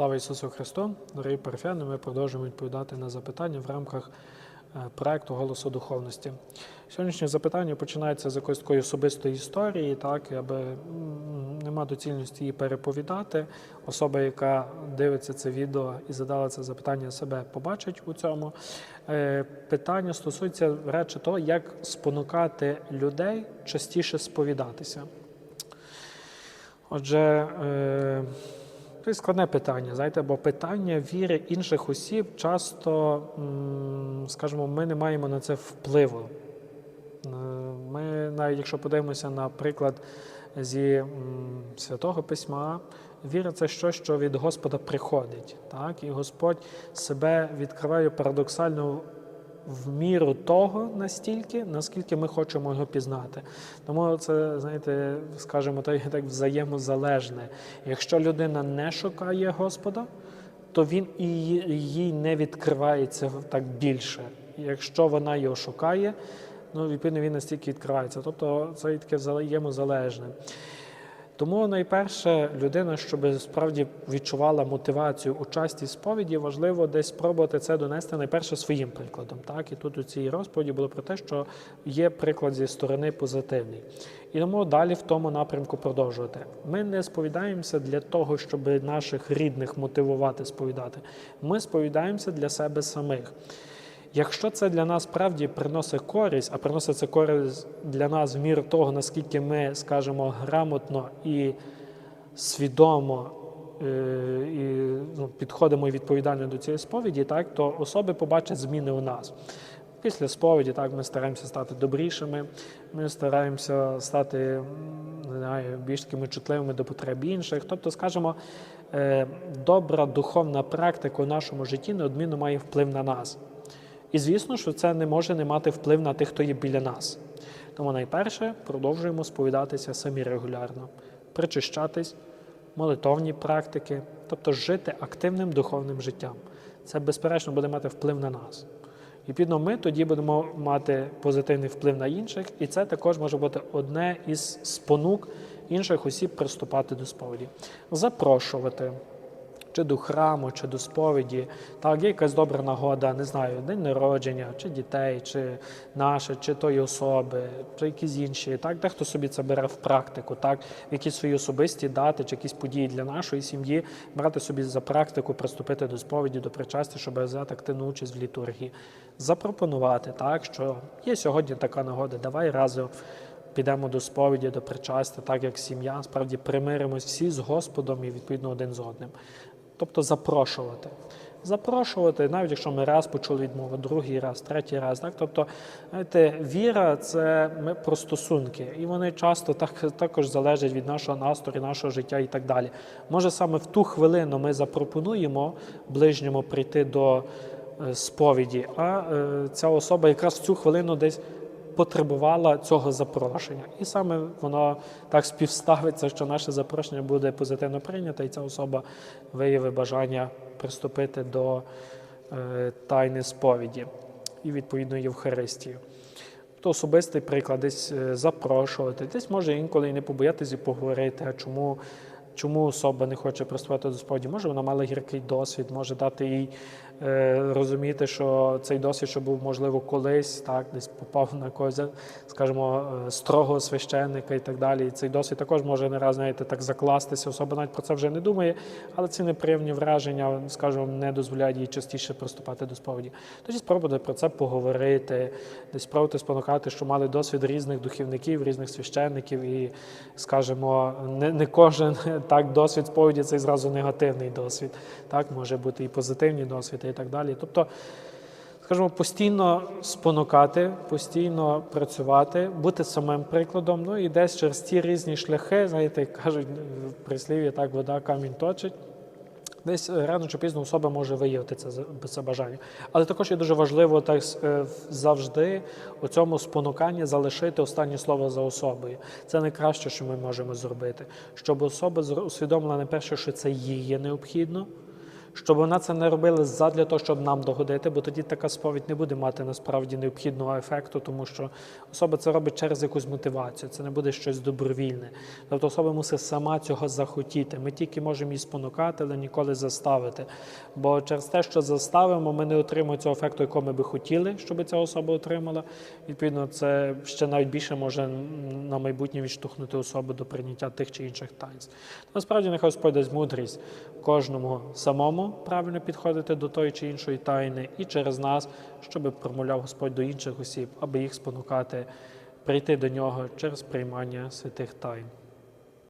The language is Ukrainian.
Слава Ісусу Христу! Дорогі парафіяни, ми продовжуємо відповідати на запитання в рамках е, проекту Голосу духовності. Сьогоднішнє запитання починається з якоїсь такої особистої історії, так, аби нема доцільності її переповідати. Особа, яка дивиться це відео і задала це запитання, себе побачить у цьому. Е, Питання стосується речі того, як спонукати людей частіше сповідатися. Отже, е, це складне питання, знаєте, бо питання віри інших осіб часто, скажімо, ми не маємо на це впливу. Е, Ми, навіть якщо подивимося на приклад зі Святого Письма, віра це щось, що від Господа приходить. Так? І Господь себе відкриває парадоксально в міру того настільки, наскільки ми хочемо його пізнати. Тому це, знаєте, скажімо так, так взаємозалежне. Якщо людина не шукає Господа, то він і їй- не відкривається так більше. Якщо вона його шукає, ну відповідно він настільки відкривається. Тобто це таке взаємозалежне. Тому найперше людина, щоб справді відчувала мотивацію у часті сповіді, важливо десь спробувати це донести найперше своїм прикладом. Так і тут у цій розповіді було про те, що є приклад зі сторони позитивний. І тому далі в тому напрямку продовжувати. Ми не сповідаємося для того, щоб наших рідних мотивувати сповідати. Ми сповідаємося для себе самих. Якщо це для нас справді приносить користь, а приносить це користь для нас в міру того, наскільки ми, скажімо, грамотно і свідомо е, і ну, підходимо і відповідально до цієї сповіді, так, то особи побачать зміни у нас. Після сповіді так, ми стараємося стати добрішими, ми стараємося стати не знаю, більш такими чутливими до потреб інших. Тобто, скажімо, е, добра духовна практика у нашому житті неодмінно має вплив на нас. І звісно, що це не може не мати вплив на тих, хто є біля нас. Тому найперше продовжуємо сповідатися самі регулярно, причищатись, молитовні практики, тобто жити активним духовним життям. Це, безперечно, буде мати вплив на нас. І відповідно, ми тоді будемо мати позитивний вплив на інших, і це також може бути одне із спонук інших осіб приступати до сповіді. Запрошувати чи до храму, чи до сповіді. Так, є якась добра нагода, не знаю, день народження, чи дітей, чи наше, чи тої особи, чи якісь інші. Так, дехто собі це бере в практику, так, якісь свої особисті дати, чи якісь події для нашої сім'ї, брати собі за практику, приступити до сповіді, до причастя, щоб взяти активну участь в літургії. Запропонувати, так, що є сьогодні така нагода, давай разом. Підемо до сповіді, до причастя, так як сім'я, справді примиримось всі з Господом і відповідно один з одним. Тобто запрошувати. Запрошувати, навіть якщо ми раз почули відмову, другий раз, третій раз. Так? Тобто, знаєте, віра це про стосунки, і вони часто так, також залежать від нашого настрою, нашого життя і так далі. Може, саме в ту хвилину ми запропонуємо ближньому прийти до е, сповіді, а е, ця особа якраз в цю хвилину десь потребувала цього запрошення. І саме воно так співставиться, що наше запрошення буде позитивно прийнято, і ця особа виявить бажання приступити до е, тайни сповіді і відповідно Євхаристії. То особистий приклад, десь е, запрошувати, десь може інколи і не побоятися і поговорити, а чому. Чому особа не хоче приступати до сповіді? Може, вона мала гіркий досвід, може дати їй е, розуміти, що цей досвід, що був можливо колись, так десь попав на когось, скажімо, е, строгого священника і так далі. І цей досвід також може не раз знаєте, так закластися. Особа навіть про це вже не думає, але ці неприємні враження, скажімо, не дозволяють їй частіше приступати до сповіді. Тоді спробуйте про це поговорити, десь спробуйте спонукати, що мали досвід різних духовників, різних священників, і, скажімо, не, не кожен так досвід сповіді це зразу негативний досвід. Так, може бути і позитивні досвіди, і так далі. Тобто, скажімо, постійно спонукати, постійно працювати, бути самим прикладом. Ну і десь через ті різні шляхи, знаєте, кажуть в прислів'ї, так вода камінь точить. Десь рано чи пізно особа може виявити це це бажання. Але також є дуже важливо так е, завжди у цьому спонуканні залишити останнє слово за особою. Це найкраще, що ми можемо зробити, щоб особа усвідомила найперше, що це їй є необхідно, щоб вона це не робила задля того, щоб нам догодити, бо тоді така сповідь не буде мати насправді необхідного ефекту, тому що особа це робить через якусь мотивацію, це не буде щось добровільне. Тобто особа мусить сама цього захотіти. Ми тільки можемо її спонукати, але ніколи заставити. Бо через те, що заставимо, ми не отримуємо цього ефекту, якого ми би хотіли, щоб ця особа отримала. Відповідно, це ще навіть більше може на майбутнє відштовхнути особу до прийняття тих чи інших таїнств. Насправді, нехай Господь дасть мудрість кожному самому правильно підходити до тої чи іншої тайни, і через нас, щоб промовляв Господь до інших осіб, аби їх спонукати прийти до нього через приймання святих тайн.